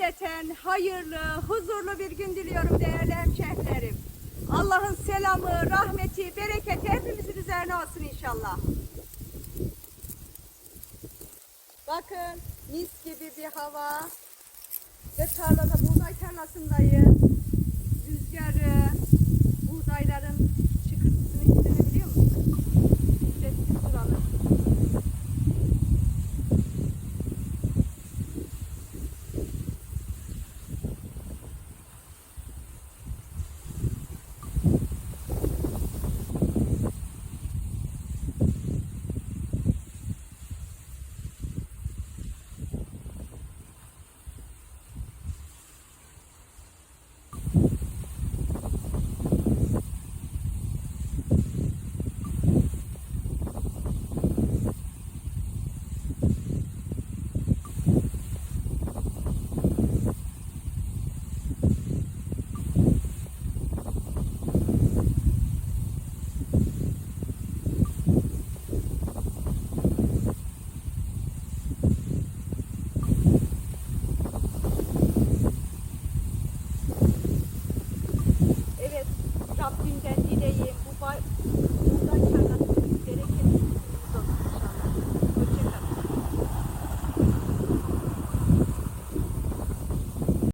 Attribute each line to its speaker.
Speaker 1: cümleten hayırlı, huzurlu bir gün diliyorum değerli hemşehrilerim. Allah'ın selamı, rahmeti, bereketi hepimizin üzerine olsun inşallah. Bakın mis gibi bir hava ve tarlada buğday tarlasındayım. Україні.